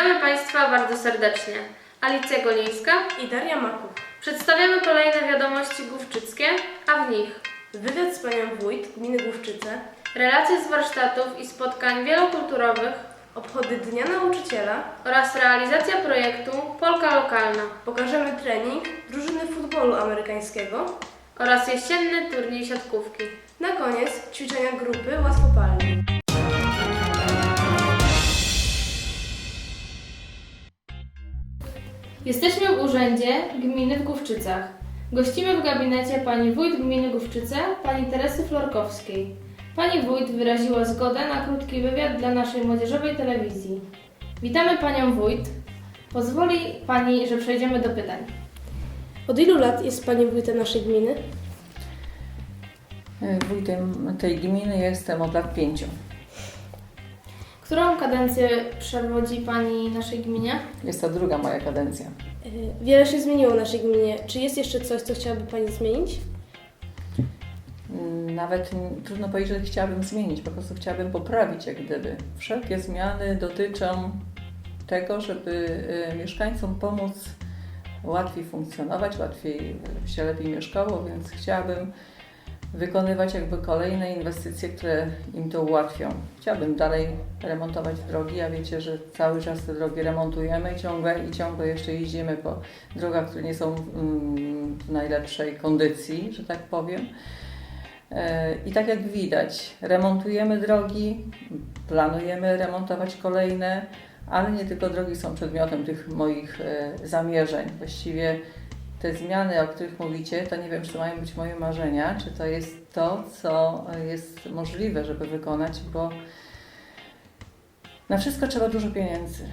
Witamy Państwa bardzo serdecznie. Alicja Golińska. i Daria Maków. Przedstawiamy kolejne wiadomości główczyckie, a w nich Wywiad z panią wójt gminy Główczyce, relacje z warsztatów i spotkań wielokulturowych obchody Dnia Nauczyciela, oraz realizacja projektu Polka Lokalna pokażemy trening drużyny futbolu amerykańskiego, oraz jesienny turniej siatkówki. na koniec ćwiczenia grupy łatwopalni. Jesteśmy w urzędzie gminy w Główczycach. Gościmy w gabinecie pani wójt gminy Główczyce, pani Teresy Florkowskiej. Pani wójt wyraziła zgodę na krótki wywiad dla naszej młodzieżowej telewizji. Witamy panią wójt. Pozwoli pani, że przejdziemy do pytań. Od ilu lat jest pani wójtem naszej gminy? Wójtem tej gminy jestem od lat pięciu. Którą kadencję przewodzi pani naszej gminie? Jest to druga moja kadencja. Y, Wiele się zmieniło w naszej gminie. Czy jest jeszcze coś, co chciałaby pani zmienić? Mm, Nawet trudno powiedzieć, że chciałabym zmienić, po prostu chciałabym poprawić jak gdyby. Wszelkie zmiany dotyczą tego, żeby y, mieszkańcom pomóc łatwiej funkcjonować, łatwiej się lepiej mieszkało, więc chciałabym wykonywać jakby kolejne inwestycje, które im to ułatwią. Chciałabym dalej remontować drogi, a wiecie, że cały czas te drogi remontujemy ciągle, i ciągle jeszcze jeździmy po drogach, które nie są mm, w najlepszej kondycji, że tak powiem. E, I tak jak widać, remontujemy drogi, planujemy remontować kolejne, ale nie tylko drogi są przedmiotem tych moich e, zamierzeń. Właściwie te zmiany, o których mówicie, to nie wiem, czy to mają być moje marzenia, czy to jest to, co jest możliwe, żeby wykonać, bo na wszystko trzeba dużo pieniędzy.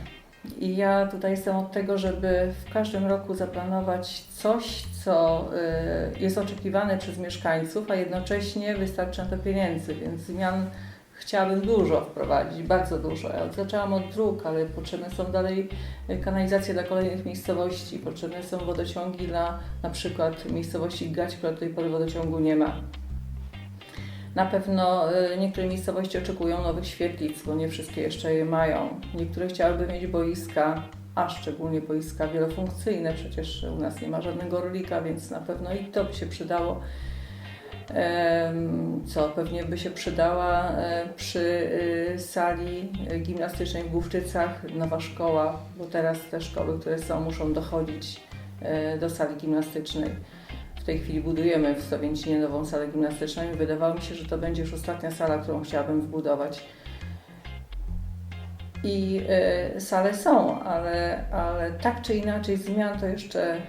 I ja tutaj jestem od tego, żeby w każdym roku zaplanować coś, co y, jest oczekiwane przez mieszkańców, a jednocześnie wystarczy na to pieniędzy, więc zmian chciałabym dużo wprowadzić, bardzo dużo. Ja zaczęłam od dróg, ale potrzebne są dalej kanalizacje dla kolejnych miejscowości, potrzebne są wodociągi dla na przykład miejscowości Gać, która do tej pory wodociągu nie ma. Na pewno y, niektóre miejscowości oczekują nowych świetlic, bo nie wszystkie jeszcze je mają. Niektóre chciałyby mieć boiska, a szczególnie boiska wielofunkcyjne. Przecież u nas nie ma żadnego rolika, więc na pewno i to by się przydało. Co pewnie by się przydała e, przy y, sali gimnastycznej w Główczycach, nowa szkoła, bo teraz te szkoły, które są, muszą dochodzić e, do sali gimnastycznej. W tej chwili budujemy w Sowięcinie nową salę gimnastyczną i wydawało mi się, że to będzie już ostatnia sala, którą chciałabym wbudować. I e, sale są, ale, ale tak czy inaczej zmian to jeszcze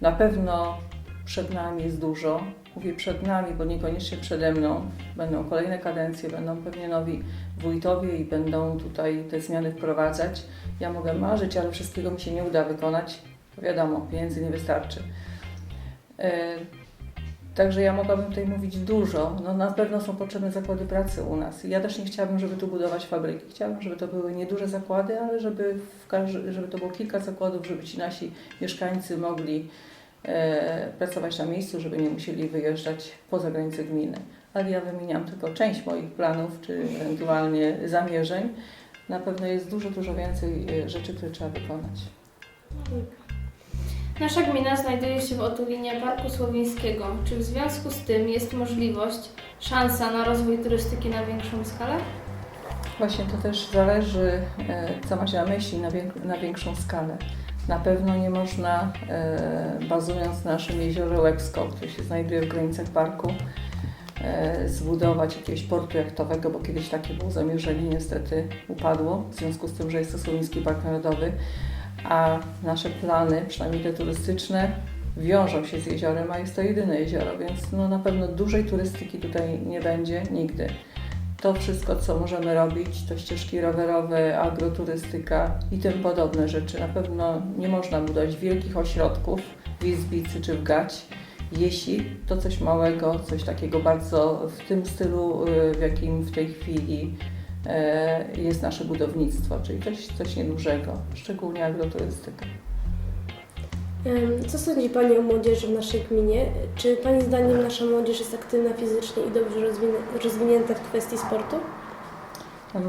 na pewno przed nami jest dużo. Mówię przed nami, bo niekoniecznie przede mną. Będą kolejne kadencje, będą pewnie nowi wójtowie i będą tutaj te zmiany wprowadzać. Ja mogę marzyć, ale wszystkiego mi się nie uda wykonać. To wiadomo, pieniędzy nie wystarczy. E, Także ja mogłabym tutaj mówić dużo. No, na pewno są potrzebne zakłady pracy u nas. Ja też nie chciałabym, żeby tu budować fabryki. Chciałabym, żeby to były nieduże zakłady, ale żeby, w każdy, żeby to było kilka zakładów, żeby ci nasi mieszkańcy mogli pracować na miejscu, żeby nie musieli wyjeżdżać poza granice gminy. Ale ja wymieniam tylko część moich planów, czy ewentualnie zamierzeń. Na pewno jest dużo, dużo więcej e, rzeczy, które trzeba wykonać. Nasza gmina znajduje się w otulinie Parku Słowińskiego. Czy w związku z tym jest możliwość, szansa na rozwój turystyki na większą skalę? Właśnie to też zależy, e, co macie na myśli na, wiek- na większą skalę. Na pewno nie można, e, bazując na naszym jeziorze Łebsko, które się znajduje w granicach parku, e, zbudować jakiegoś portu jachtowego, bo kiedyś takie było zamierzenie, niestety upadło, w związku z tym, że jest to Słowiński Park Narodowy, a nasze plany, przynajmniej te turystyczne, wiążą się z jeziorem, a jest to jedyne jezioro, więc no, na pewno dużej turystyki tutaj nie będzie nigdy to wszystko, co możemy robić, to ścieżki rowerowe, agroturystyka i tym podobne rzeczy. Na pewno nie można budować wielkich ośrodków w Izbicy czy w Gać, jeśli to coś małego, coś takiego bardzo w tym stylu, y, w jakim w tej chwili e, jest nasze budownictwo, czyli coś, coś niedużego, szczególnie agroturystyka. Co sądzi Pani o młodzieży w naszej gminie? Czy Pani zdaniem nasza młodzież jest aktywna fizycznie i dobrze rozwin- rozwinięta w kwestii sportu?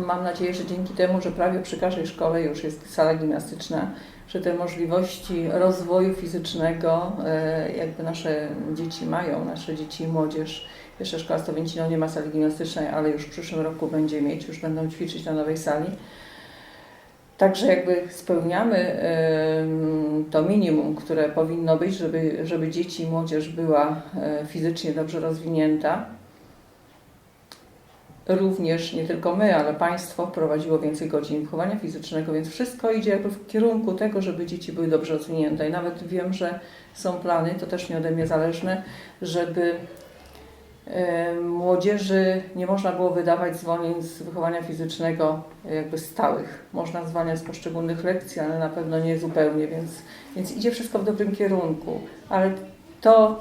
Mam nadzieję, że dzięki temu, że prawie przy każdej szkole już jest sala gimnastyczna, że te możliwości rozwoju fizycznego e, jakby nasze dzieci mają, nasze dzieci i młodzież. Jeszcze szkoła Stowięcino nie ma sali gimnastycznej, ale już w przyszłym roku będzie mieć, już będą ćwiczyć na nowej sali. Także jakby spełniamy to minimum, które powinno być, żeby, żeby dzieci i młodzież była e, fizycznie dobrze rozwinięta. Również nie tylko my, ale państwo wprowadziło więcej godzin wychowania fizycznego, więc wszystko idzie jakby w kierunku tego, żeby dzieci były dobrze rozwinięte. I nawet wiem, że są plany, to też nie ode mnie zależne, żeby młodzieży nie można było wydawać zwolnień z wychowania fizycznego jakby stałych. Można zwalniać z poszczególnych lekcji, ale na pewno nie zupełnie, więc, więc idzie wszystko w dobrym kierunku. Ale to,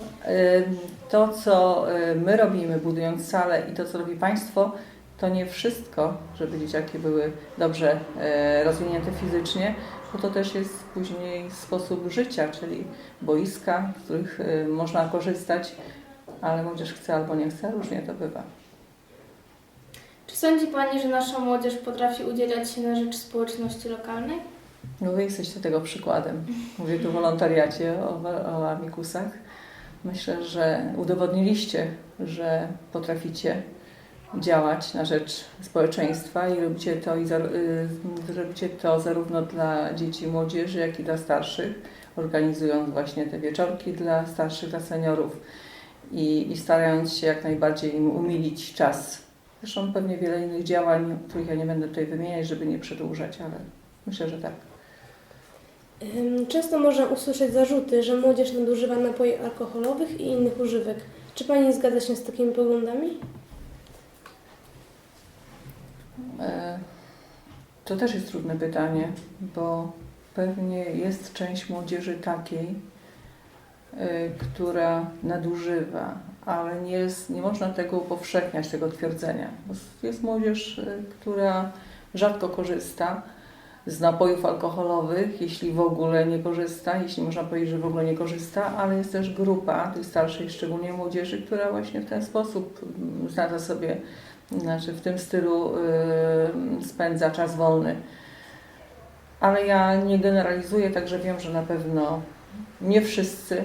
to, co my robimy, budując salę i to, co robi państwo, to nie wszystko, żeby dzieciaki były dobrze e, rozwinięte fizycznie, bo to też jest później sposób życia, czyli boiska, z których e, można korzystać, ale młodzież chce albo nie chce, różnie to bywa. Czy sądzi Pani, że nasza młodzież potrafi udzielać się na rzecz społeczności lokalnej? No wy jesteście tego przykładem. Mówię tu o wolontariacie, o, o amikusach. Myślę, że udowodniliście, że potraficie działać na rzecz społeczeństwa i robicie to, i zar- y, robicie to zarówno dla dzieci i młodzieży, jak i dla starszych, organizując właśnie te wieczorki dla starszych, dla seniorów i, i starając się jak najbardziej im umilić czas. Zresztą pewnie wiele innych działań, których ja nie będę tutaj wymieniać, żeby nie przedłużać, ale myślę, że tak. Często można usłyszeć zarzuty, że młodzież nadużywa napoi alkoholowych i innych używek. Czy Pani zgadza się z takimi poglądami? E, To też jest trudne pytanie, bo pewnie jest część młodzieży takiej, która nadużywa, ale nie, jest, nie można tego upowszechniać, tego twierdzenia. Jest młodzież, e, która rzadko korzysta z napojów alkoholowych, jeśli w ogóle nie korzysta, jeśli można powiedzieć, że w ogóle nie korzysta, ale jest też grupa tej starszej, szczególnie młodzieży, która właśnie w ten sposób mm, znalazła sobie znaczy w tym stylu y, spędza czas wolny. Ale ja nie generalizuję, także wiem, że na pewno nie wszyscy,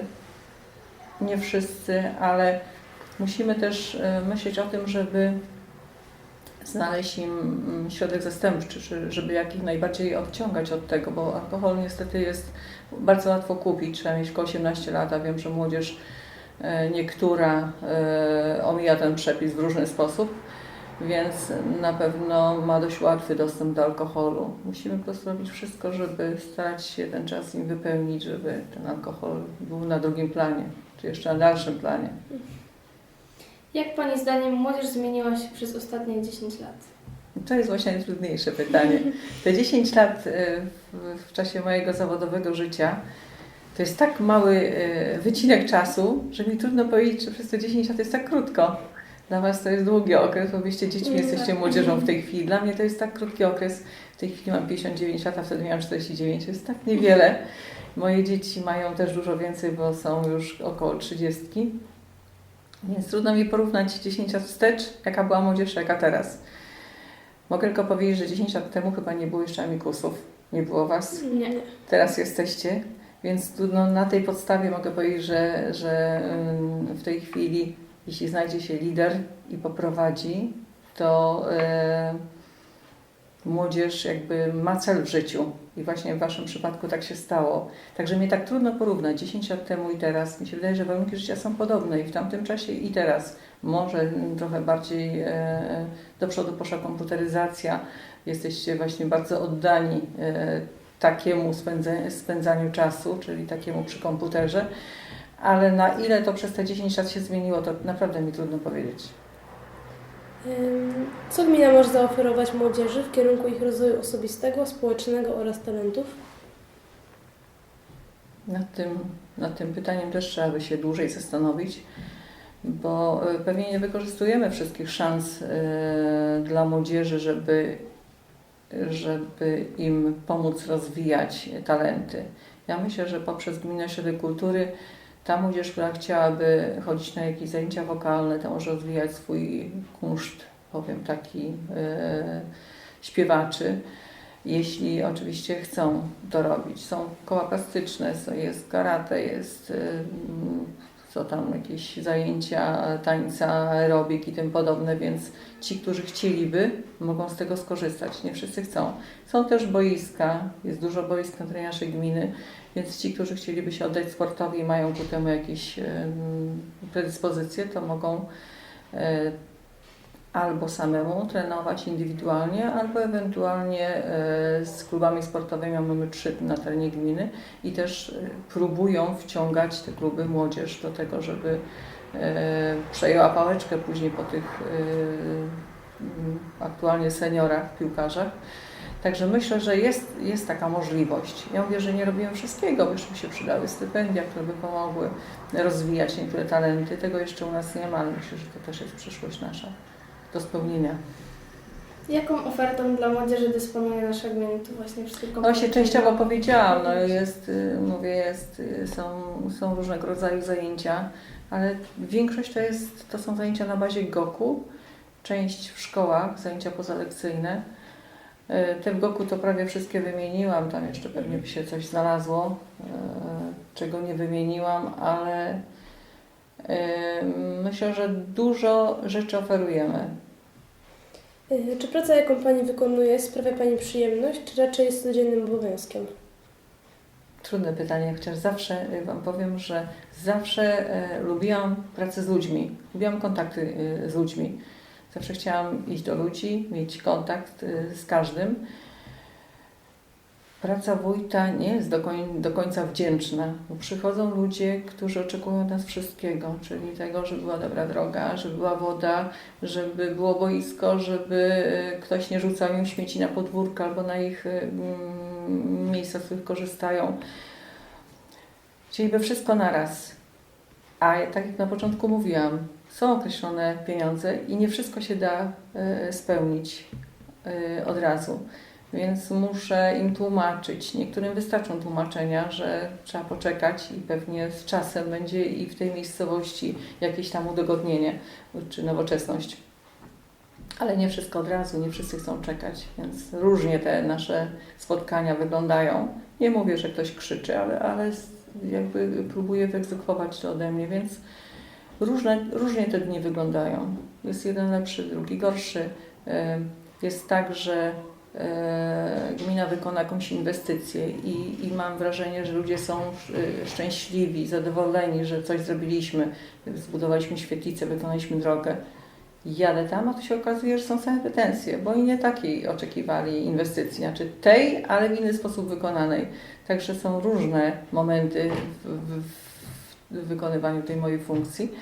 nie wszyscy, ale musimy też y, myśleć o tym, żeby znaleźć im mm, środek zastępczy, czy- żeby jak ich najbardziej odciągać od tego, bo alkohol niestety jest bardzo łatwo kupić, trzeba mieć tylko 18 lat, a wiem, że młodzież e, niektóra e, omija ten przepis w różny sposób więc na pewno ma dość łatwy dostęp do alkoholu. Musimy po prostu robić wszystko, żeby starać się ten czas im wypełnić, żeby ten alkohol był na drugim planie, czy jeszcze na dalszym planie. Jak Pani zdaniem młodzież zmieniła się przez ostatnie 10 lat? To jest właśnie najtrudniejsze pytanie. Te 10 lat y, w, czasie mojego zawodowego życia to jest tak mały y, wycinek czasu, że mi trudno powiedzieć, czy przez te 10 lat jest tak krótko. Dla Was to jest długi okres, bo byście dziećmi, jesteście młodzieżą w tej chwili. Dla mnie to jest tak krótki okres. W tej chwili mam 59 lat, a wtedy miałam 49. To jest tak niewiele. Moje dzieci mają też dużo więcej, bo są już około 30. Więc trudno mi porównać 10 lat wstecz, jaka była młodzież, jaka teraz. Mogę tylko powiedzieć, że 10 lat temu chyba nie było jeszcze amikusów. Nie było Was. Nie. Teraz jesteście. Więc tu, no, na tej podstawie mogę powiedzieć, że, że ym, w tej chwili, jeśli znajdzie się lider i poprowadzi, to y, młodzież jakby ma cel w życiu. I właśnie w Waszym przypadku tak się stało. Także mnie tak trudno porównać 10 lat temu i teraz. Mi się wydaje, że warunki życia są podobne i w tamtym czasie i teraz. Może mm, trochę bardziej e, do przodu poszła komputeryzacja. Jesteście właśnie bardzo oddani e, takiemu spędzaniu czasu, czyli takiemu przy komputerze. Ale na ile to przez te 10 lat się zmieniło, to naprawdę mi trudno powiedzieć. Co gmina może zaoferować młodzieży w kierunku ich rozwoju osobistego, społecznego oraz talentów? Nad tym, nad tym pytaniem też trzeba by się dłużej zastanowić, bo e, pewnie nie wykorzystujemy wszystkich szans e, dla młodzieży, żeby, żeby im pomóc rozwijać talenty. Ja myślę, że poprzez Gminę Ośrodek Kultury ta młodzież, która chciałaby chodzić na jakieś zajęcia wokalne, to może rozwijać swój kunszt powiem taki, e, śpiewaczy, jeśli oczywiście chcą to robić. Są koła plastyczne, jest karate, jest e, co tam, jakieś zajęcia tańca, aerobik i tym podobne, więc ci, którzy chcieliby, mogą z tego skorzystać. Nie wszyscy chcą. Są też boiska, jest dużo boisk na terenie naszej gminy, więc ci, którzy chcieliby się oddać sportowi i mają ku temu jakieś predyspozycje, to mogą e, albo samemu trenować indywidualnie, albo ewentualnie e, z klubami sportowymi, mamy trzy na terenie gminy i też e, próbują wciągać te kluby młodzież do tego, żeby e, przejęła pałeczkę później po tych e, m, aktualnie seniorach, piłkarzach. Także myślę, że jest, jest taka możliwość. Ja mówię, że nie robiłem wszystkiego, bo jeszcze mi się przydały stypendia, które by pomogły rozwijać niektóre talenty. Tego jeszcze u nas nie ma, ale myślę, że to też jest przyszłość nasza do spełnienia. Jaką ofertą dla młodzieży dysponuje nasza gmina? Tu właśnie wszystko No właśnie częściowo powiedziałam, no jest, mówię, jest, są, są różnego rodzaju zajęcia, ale większość to, jest, to są zajęcia na bazie GOKU, część w szkołach, zajęcia pozalekcyjne. Y, Te w GOKU to prawie wszystkie wymieniłam, tam jeszcze pewnie by się coś znalazło, y, czego nie wymieniłam, ale myślę, że dużo rzeczy oferujemy. Y, Czy praca, jaką Pani wykonuje, sprawia Pani przyjemność, czy raczej jest codziennym obowiązkiem? Trudne pytanie, chociaż zawsze y, Wam powiem, że zawsze e, lubiłam pracę z ludźmi, lubiłam kontakty y, z ludźmi. Zawsze chciałam iść do ludzi, mieć kontakt y, z każdym. Praca wójta nie jest do, koń, do końca wdzięczna, bo przychodzą ludzie, którzy oczekują od nas wszystkiego, czyli tego, żeby była dobra droga, żeby była woda, żeby było boisko, żeby y, ktoś nie rzucał im śmieci na podwórko albo na ich mm, miejsca, z których korzystają. Chcieliby wszystko naraz. A tak jak na początku mówiłam, są określone pieniądze i nie wszystko się da y, spełnić y, od razu. Więc muszę im tłumaczyć. Niektórym wystarczą tłumaczenia, że trzeba poczekać i pewnie z czasem będzie i w tej miejscowości jakieś tam udogodnienie czy nowoczesność. Ale nie wszystko od razu, nie wszyscy chcą czekać, więc różnie te nasze spotkania wyglądają. Nie mówię, że ktoś krzyczy, ale, ale jakby próbuje wyegzekwować to ode mnie, więc różne, różnie te dni wyglądają. Jest jeden lepszy, drugi gorszy. Jest tak, że gmina wykona jakąś inwestycję i, i mam wrażenie, że ludzie są e, szczęśliwi, zadowoleni, że coś zrobiliśmy. Zbudowaliśmy świetlicę, wykonaliśmy drogę. Jadę tam, a tu się okazuje, że są same pretensje, bo i nie takiej oczekiwali inwestycji, znaczy tej, ale w inny sposób wykonanej. Także są różne momenty w, w, w wykonywaniu tej mojej funkcji.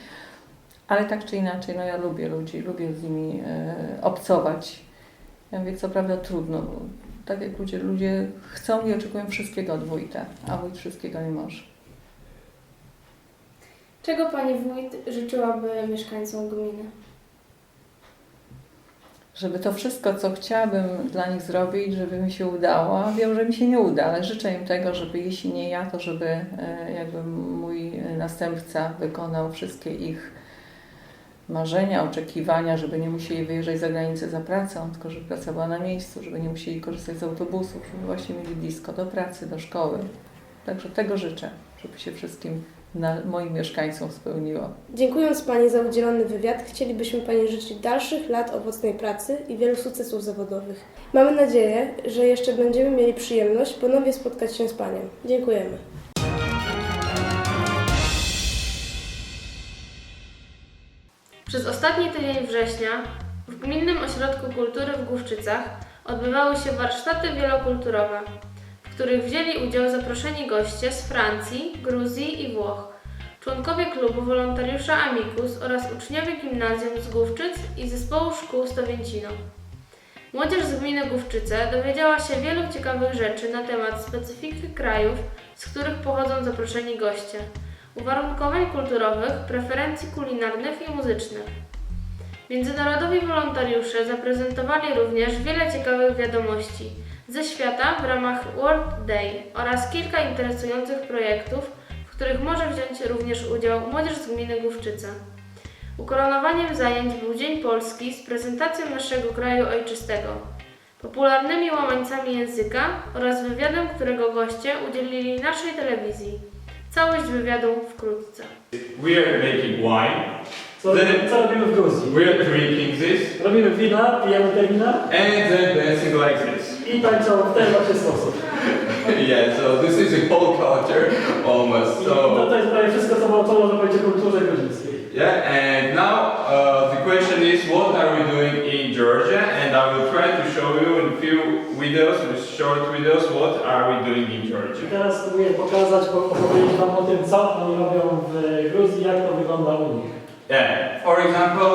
Ale tak czy inaczej, no ja lubię ludzi, lubię z nimi e, obcować. Ja mówię, co prawda trudno, bo tak jak ludzie, ludzie chcą i oczekują wszystkiego od wójta, a wójt wszystkiego nie może. Czego Pani Wójt życzyłaby mieszkańcom gminy? Żeby to wszystko, co chciałabym dla nich zrobić, żeby mi się udało, a wiem, że mi się nie uda, ale życzę im tego, żeby jeśli nie ja, to żeby e, jakby mój następca wykonał wszystkie ich marzenia, oczekiwania, żeby nie musieli wyjeżdżać za granicę za pracą, tylko żeby praca była na miejscu, żeby nie musieli korzystać z autobusów, żeby właśnie mieli blisko do pracy, do szkoły. Także tego życzę, żeby się wszystkim na, moim mieszkańcom spełniło. Dziękując Pani za udzielony wywiad, chcielibyśmy Pani życzyć dalszych lat owocnej pracy i wielu sukcesów zawodowych. Mamy nadzieję, że jeszcze będziemy mieli przyjemność ponownie spotkać się z Panią. Dziękujemy. Przez ostatni tydzień września w Gminnym Ośrodku Kultury w Główczycach odbywały się warsztaty wielokulturowe, w których wzięli udział zaproszeni goście z Francji, Gruzji i Włoch, członkowie klubu wolontariusza Amicus oraz uczniowie gimnazjum z Główczyc i zespołu szkół z Towięcino. Młodzież z gminy Główczyce dowiedziała się wielu ciekawych rzeczy na temat specyfiki krajów, z których pochodzą zaproszeni goście uwarunkowań kulturowych, preferencji kulinarnych i muzycznych. Międzynarodowi wolontariusze zaprezentowali również wiele ciekawych wiadomości ze świata w ramach World Day oraz kilka interesujących projektów, w których może wziąć również udział młodzież z gminy Główczyca. Ukoronowaniem zajęć był Dzień Polski z prezentacją naszego kraju ojczystego, popularnymi łamańcami języka oraz wywiadem, którego goście udzielili naszej telewizji. Całość wywiadu wkrótce. We are making wine. Co, co robimy w Gruzji? We are drinking this Robimy wina, pijemy te wina and then dancing like this. i tańczą w ten właśnie sposób. yeah, so this is a whole culture almost. I no So to jest prawie wszystko, co można można powiedzieć o kulturze gruzińskiej. yeah, and now uh, the question is, what are we doing in Georgia? And I will try to show you in a few videos, short videos, what are we doing in I Georgia. teraz spróbuję pokazać, po- opowiedzieć Wam o tym, co oni robią w Gruzji, jak to wygląda u nich. Yeah, for example,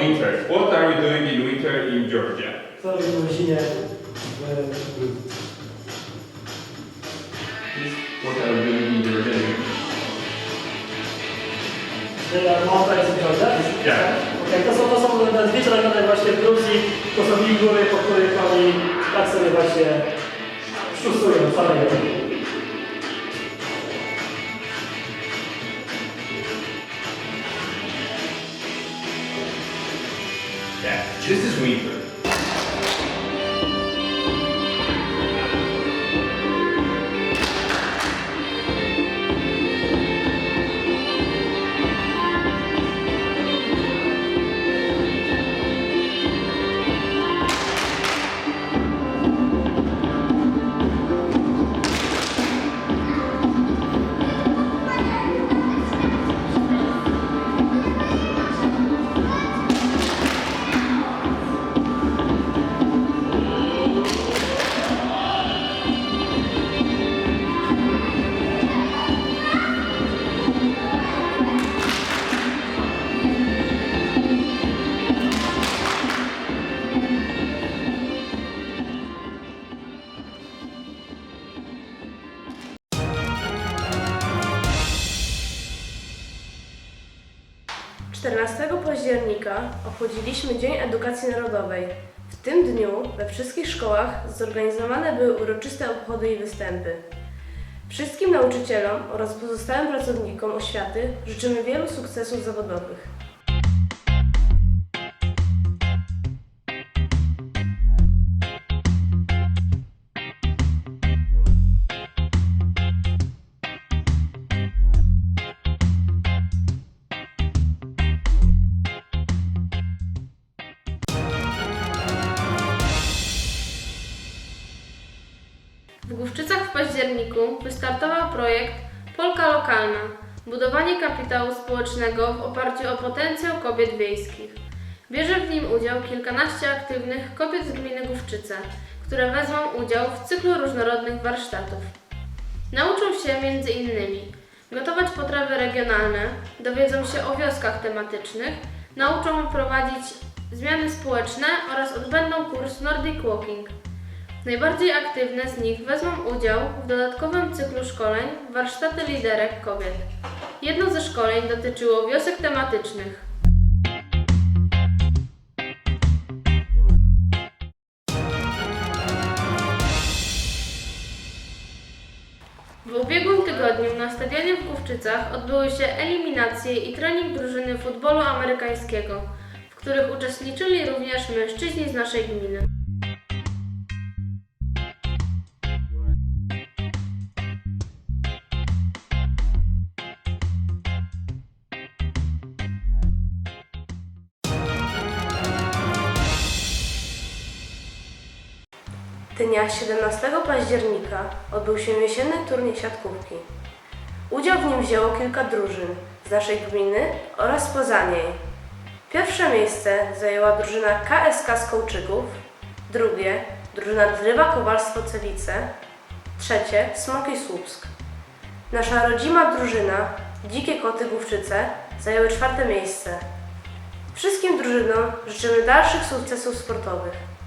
winter. What are we doing in winter in Georgia? Co robimy w zimie w Gruzji. What are we doing in Georgia? They are mountains in Georgia? Yeah. Okej, to są, to są te dwie rejony właśnie w Gruzji, to są ich góry, po których oni tak sobie właśnie sztusują, szaleją. Yeah, this is winter. – października obchodziliśmy Dzień Edukacji Narodowej. W tym dniu we wszystkich szkołach zorganizowane były uroczyste obchody i występy. Wszystkim nauczycielom oraz pozostałym pracownikom oświaty życzymy wielu sukcesów zawodowych. Październiku wystartował projekt Polka Lokalna budowanie kapitału społecznego w oparciu o potencjał kobiet wiejskich. Bierze w nim udział kilkanaście aktywnych kobiet z gminy Główczyce, które wezmą udział w cyklu różnorodnych warsztatów. Nauczą się m.in. gotować potrawy regionalne, dowiedzą się o wioskach tematycznych, nauczą prowadzić zmiany społeczne oraz odbędą kurs Nordic Walking. Najbardziej aktywne z nich wezmą udział w dodatkowym cyklu szkoleń warsztaty liderek kobiet. Jedno ze szkoleń dotyczyło wiosek tematycznych. W ubiegłym tygodniu na stadionie w Główczycach odbyły się eliminacje i trening drużyny futbolu amerykańskiego, w których uczestniczyli również mężczyźni z naszej gminy. Dnia 17 października odbył się jesienny turniej siatkówki. Udział w nim wzięło kilka drużyn z naszej gminy oraz poza niej. Pierwsze miejsce zajęła drużyna KSK z Kołczyków, drugie drużyna Drywa Kowalstwo Celice, trzecie Smoki Słupsk. Nasza rodzima drużyna Dzikie Koty Główczyce zajęły czwarte miejsce. Wszystkim drużynom życzymy dalszych sukcesów sportowych.